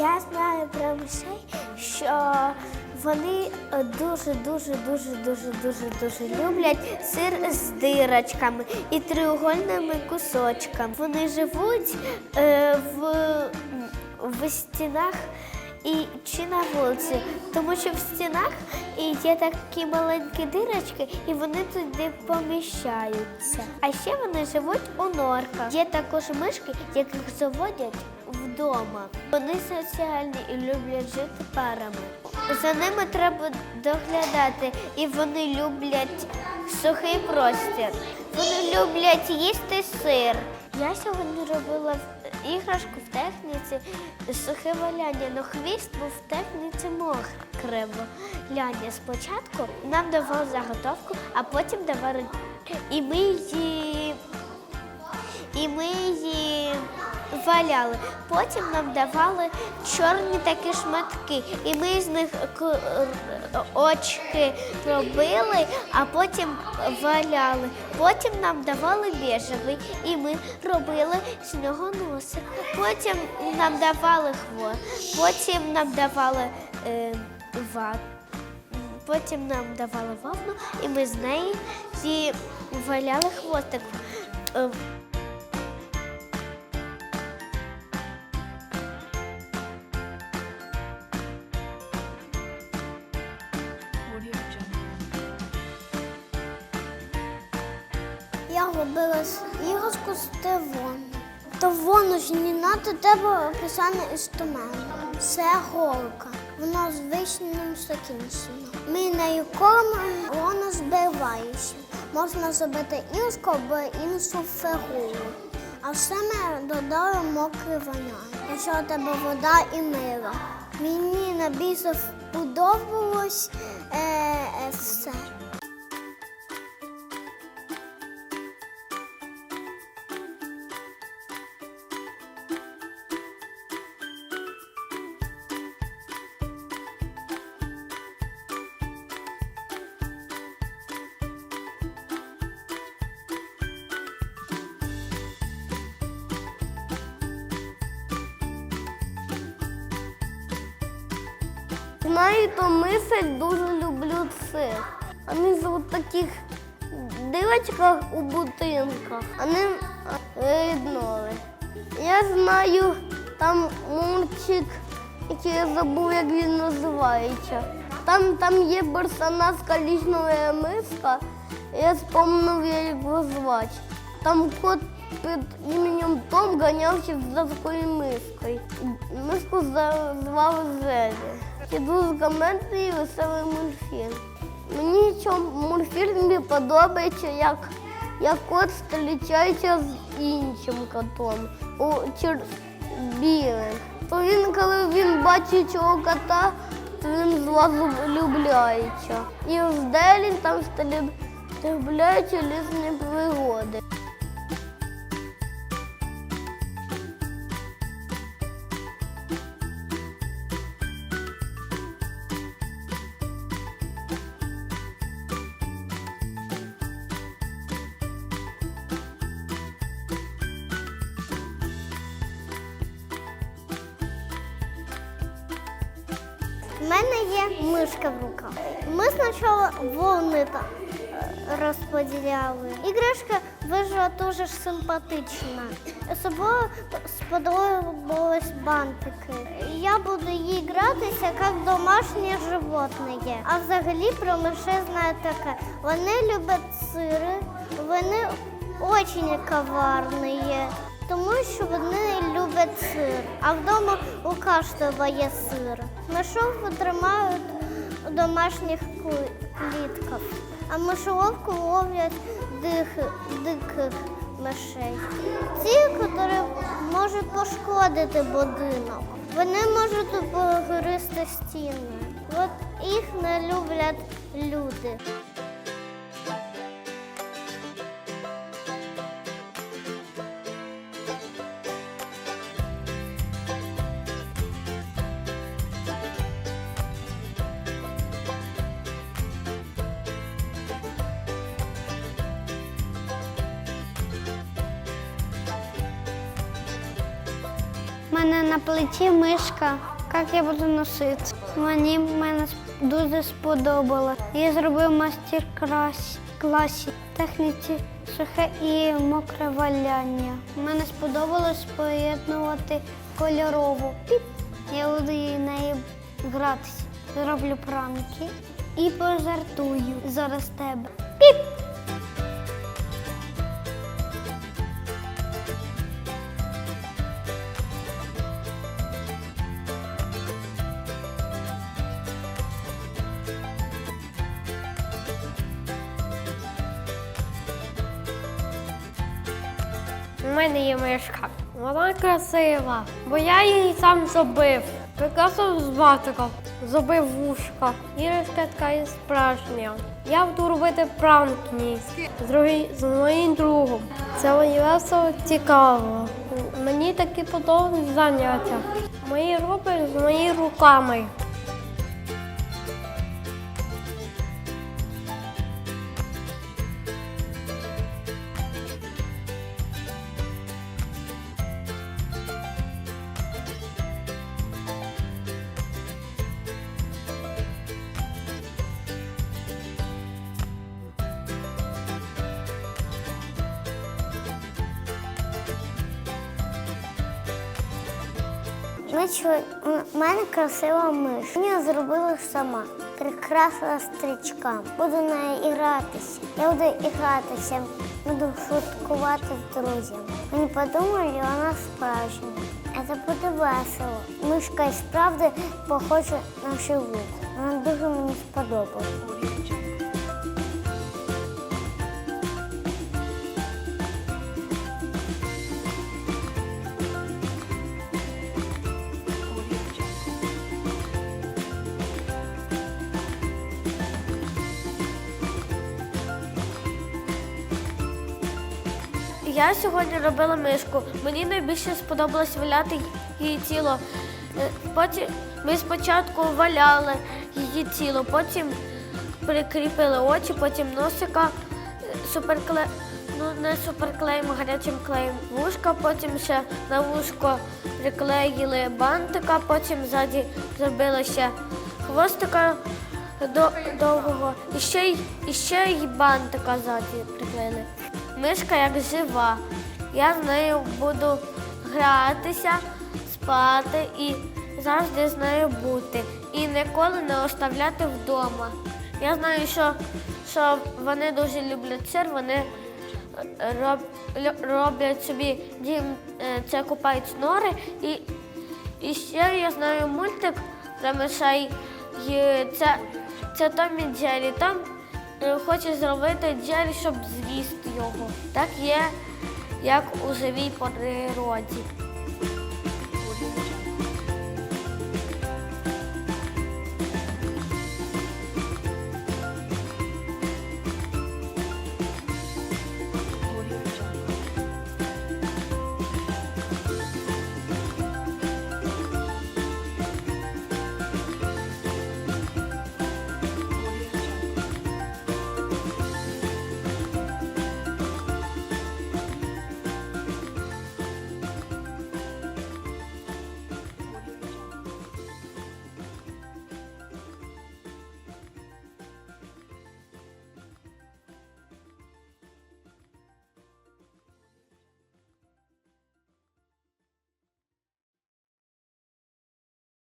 Я знаю про мишей, що вони дуже, дуже, дуже, дуже, дуже, дуже люблять сир з дирочками і треугольними кусочками. Вони живуть е, в, в стінах і чи на вулиці, тому що в стінах є такі маленькі дирочки, і вони туди поміщаються. А ще вони живуть у норках. Є також мишки, яких заводять вдома. Вони соціальні і люблять жити парами. За ними треба доглядати, і вони люблять сухий простір. Вони люблять їсти сир. Я сьогодні робила іграшку в техніці сухе валяння, але хвіст був в техніці мокре валяння. Спочатку нам давали заготовку, а потім давали і ми її і ми її валяли. Потім нам давали чорні такі шматки, і ми з них очки робили, а потім валяли. Потім нам давали біжевий, і ми робили з нього носик. Потім нам давали хвост, потім нам давали е, ват. Потім нам давали вовну, і ми з неї валяли хвостик. Я робила іграшку з тивону. Тивону ж не надо тебе описання інструменту. Це голка. Вона з вишнім закінчена. Ми нею кормимо, вона збивається. Можна зробити іграшку або іншу фігуру. А все ми додали мокре воня. Якщо у тебе вода і мило. Мені найбільше сподобалось е, е, все. Знаєте, мисль дуже люблю сир. Вони в таких дивочках у будинках. Вони ріднові. Я знаю там мультик, який я забув, як він називається. Там, там є персонаж калічного миска, я спомнив, як його звати. Там кот під іменем Том ганявся за такою мискою. Миску звали Зелі. Це дуже комедний і веселий мультфільм. Мені в мультфільмі подобається, як, як кот зустрічається з іншим котом у чер... білим. То він, коли він бачить цього кота, то він зразу влюбляється. І з Делі там трапляються різні пригоди. Мене є мишка в руках. Ми спочатку волни та- розподіляли. Іграшка вийшла дуже симпатична. Особливо сподобались бантики. Я буду їй гратися як домашнє животне. А взагалі про мишей знаю таке. Вони люблять сири, вони дуже коварні. Тому що вони люблять сир, а вдома у кожного є сир. Мишов тримають у домашніх клітках, а мишоловку ловлять диких, диких мишей. Ті, які можуть пошкодити будинок, вони можуть погризти стіни. От їх не люблять люди. Мене на плечі мишка. Як я буду носити? Мені мене дуже сподобалось. Я зробив мастер-клас класі техніці сухе і мокре валяння. Мені сподобалось поєднувати кольорову. Я буду нею гратися. Зроблю пранки і пожартую зараз тебе. Піп! Мене є мишка. Вона красива, бо я її сам зробив. Прекрасно збатикав, зробив вушка. Іграшка така і справжня. Я буду робити пранк ній з, з моїм другом. Це мені весело цікаво. Мені такі подобаються заняття. Мої роблять з моїми руками. У мене красива миш. Я зробила сама. Прикрасила стрічками. Буду нею гратися. Я буду гратися, буду шуткувати з друзями. Вони подумали, вона справжня. Це буде весело. Мишка і справді похожа на живу. Вона дуже мені сподобалась. Я сьогодні робила мишку. Мені найбільше сподобалось валяти її тіло. Е, Потім ми спочатку валяли її тіло, потім прикріпили очі, потім носика е, суперкле... ну не суперклеєм, а гарячим клеєм вушка, потім ще на вушко приклеїли бантика, потім ззаді зробили ще хвостика до, довгого. І ще, й- і ще й бантика ззаді приклеїли. Мишка як жива. Я з нею буду гратися, спати і завжди з нею бути. І ніколи не оставляти вдома. Я знаю, що, що вони дуже люблять сир, вони е, роб, роблять собі дім, е, це купають нори. І, і ще я знаю мультик про мишей. Це, це Том Джері. Том е, хоче зробити джель, щоб з'їсти його. Так є, як у живій природі.